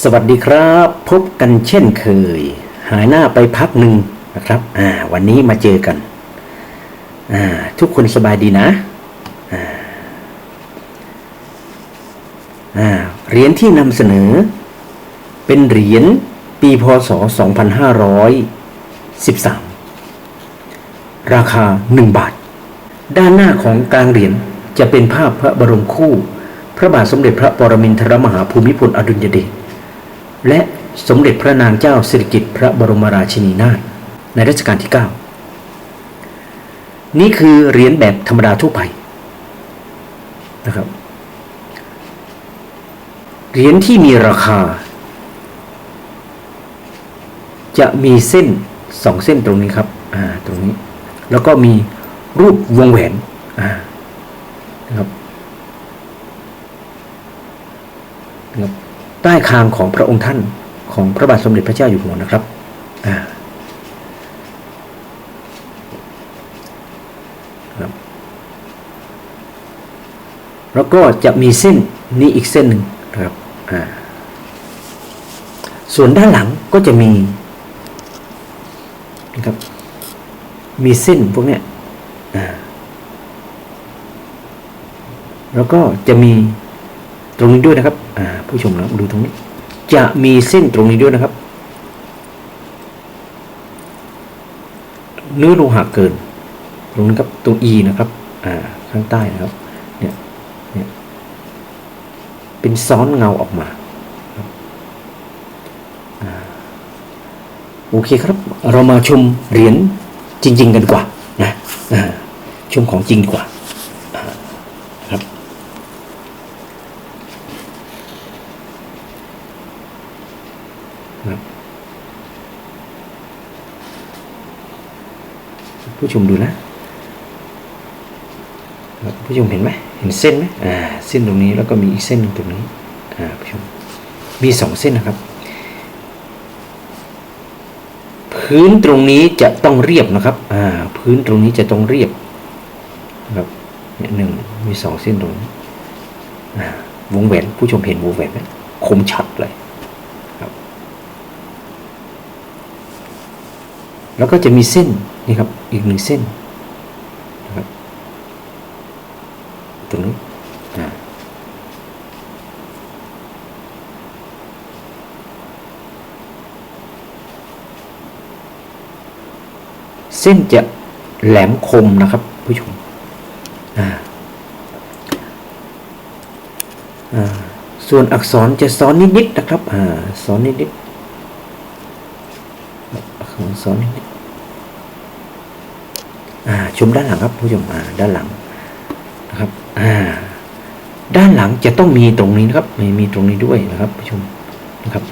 สวัสดีครับ พบกันเช่นเคย หายหน้าไปพักหนึ่งนะครับ อ่า วันนี้มาเจอกัน อ่า ทุกคนสบายดีนะ อ่าอ่าเหรียญที่นำเสนอ เป็นเหรียญปีพศ 2513 ราคา 1 บาท ด้านหน้าของกลางเหรียญจะเป็นภาพพระบรมคู่ พระบาทสมเด็จพระปรมินทรมหาภูมิพลอดุลยเดช และสมเด็จพระนางเจ้าสิริกิติ์พระบรมราชินีนาถในรัชกาลที่ 9 นี่คือเหรียญแบบธรรมดาทั่วไปนะครับเหรียญที่มีราคา จะมีเส้นสองเส้นตรงนี้ครับอ่าตรงนี้ แล้วก็มีรูปวงแหวนอ่านะครับ นะครับ ใต้คางของพระองค์ท่านของพระบาทสมเด็จพระเจ้าอยู่หัวนะครับแล้วก็จะมีเส้นนี้อีกเส้นหนึ่งนะครับส่วนด้านหลังก็จะมีนะครับ มีเส้นพวกเนี้ยแล้วก็จะมีตรงนี้ด้วยนะครับ ผู้ชมนะดูตรงนี้ จะมีเส้นตรงนี้ด้วยนะครับ เนื้อโลหะเกิน ตรงนี้ครับตรง E นะครับอ่าข้างใต้นะครับเนี่ยเนี่ยเป็นซ้อนเงาออกมาโอเคครับ เรามาชมเหรียญจริง ๆ กันกว่านะชมของจริงดีกว่าอ่าครับ ครับ ผู้ชมดูนะผู้ชมเห็นไหมเห็นเส้นไหมอ่าเส้นตรงนี้แล้วก็มีอีกเส้นหนึ่งตรงนี้อ่าผู้ชมมีสองเส้นนะครับ พื้นตรงนี้จะต้องเรียบนะครับอ่าพื้นตรงนี้จะต้องเรียบนะครับเนี่ยหนึ่งมีสองเส้นตรงนี้อ่าวงแหวนผู้ชมเห็นวงแหวนไหมคมชัดเลยแล้วก็จะมีเส้น นี่ครับอีกหนึ่งเส้นนะครับตรงนี้เส้นจะแหลมคมนะครับผู้ชมอ่าอ่าส่วนอักษรจะซ้อนนิดๆนะครับ อ่า ซ้อนนิดๆอักษรซ้อนนิดๆ ชมด้านหลังครับผู้ชมอ่าด้านหลังนะครับอ่าด้านหลังจะต้องมีตรงนี้นะครับมีมีตรงนี้ด้วยนะครับผู้ชมนะครับ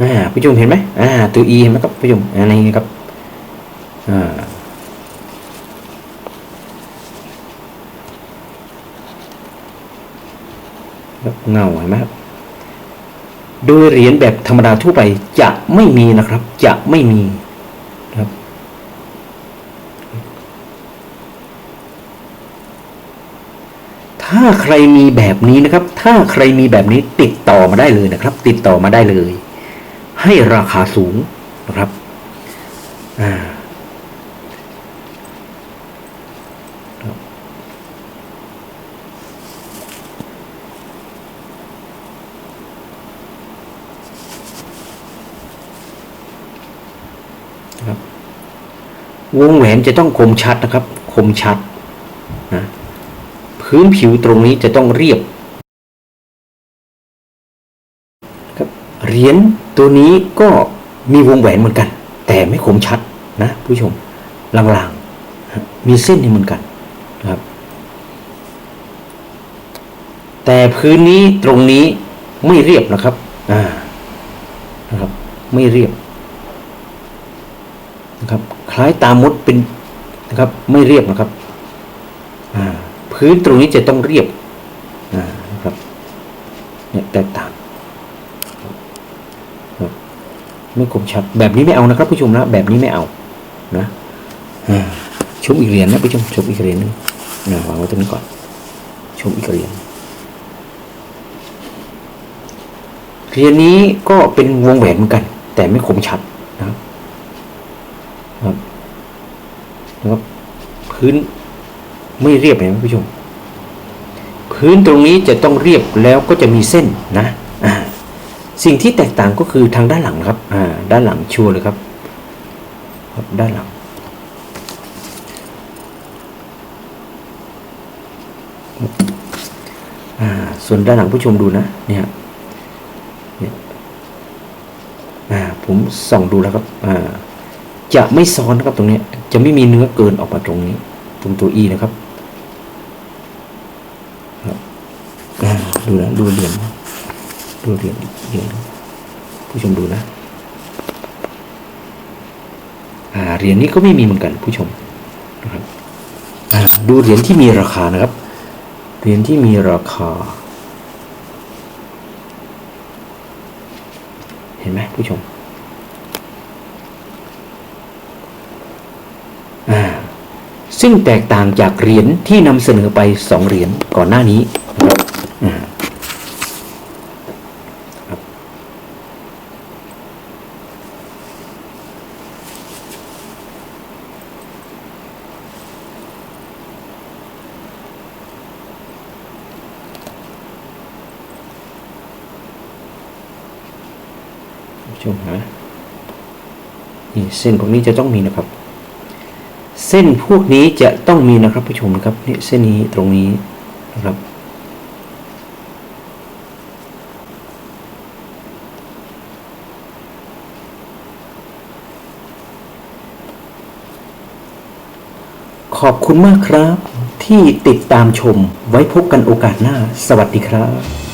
อ่าผู้ชมเห็นไหมอ่าตัว E เห็นไหมครับผู้ชมอันนี้ครับอ่าเงาเห็นไหมครับ โดยเหรียญแบบธรรมดาทั่วไปจะไม่มีนะครับ จะไม่มีครับ ถ้าใครมีแบบนี้นะครับ ถ้าใครมีแบบนี้ติดต่อมาได้เลยนะครับ ติดต่อมาได้เลย ให้ราคาสูงนะครับ อ่า นะครับวงแหวนจะต้องคมชัดนะครับ คมชัดนะพื้นผิวตรงนี้จะต้องเรียบครับเหรียญตัวนี้ก็มีวงแหวนเหมือนกัน แต่ไม่คมชัดนะผู้ชมลางๆ มีเส้นนี่เหมือนกันนะครับ แต่พื้นนี้ตรงนี้ไม่เรียบนะครับอ่านะครับ ไม่เรียบ นะครับ คล้ายตามดเป็นนะครับ ไม่เรียบนะครับพื้นตรงนี้จะต้องเรียบนะครับเนี่ยแตกต่างไม่คมชัดแบบนี้ไม่เอานะครับผู้ชมนะแบบนี้ไม่เอานะชมอีกเหรียญนะผู้ชมชมอีกเหรียญหนึงนะวางไว้ตรงนี้ก่อน ชมอีกเหรียญเหรียญนี้ก็เป็นวงแหวนเหมือนกัน แต่ไม่คมชัดนะครับ นะครับ พื้นไม่เรียบเห็นไหมผู้ชม พื้นตรงนี้จะต้องเรียบแล้วก็จะมีเส้นนะสิ่งที่แตกต่างก็คือทางด้านหลังนะครับด้านหลังชัวร์เลยครับ ครับด้านหลังส่วนด้านหลังผู้ชมดูนะเนี่ยเนี่ยผมส่องดูแล้วครับอ่า จะไม่ซ้อนนะครับตรงนี้จะไม่มีเนื้อเกินออกมาตรงนี้ ตรงตัว e นะครับดูนะดูเหรียญดูเหรียญเหรียญผู้ชมดูนะเหรียญนี้ก็ไม่มีเหมือนกันผู้ชมนะครับดูเหรียญที่มีราคานะครับเหรียญที่มีราคา เห็นไหมผู้ชม อ่า ซึ่งแตกต่างจากเหรียญที่นำเสนอไปสองเหรียญก่อนหน้านี้นะครับอ่าครับผู้ชมฮะนี่เส้นพวกนี้จะต้องมีนะครับ เส้นพวกนี้จะต้องมีนะครับผู้ชมครับนี่เส้นนี้ตรงนี้นะครับ ขอบคุณมากครับที่ติดตามชมไว้พบกันโอกาสหน้า สวัสดีครับ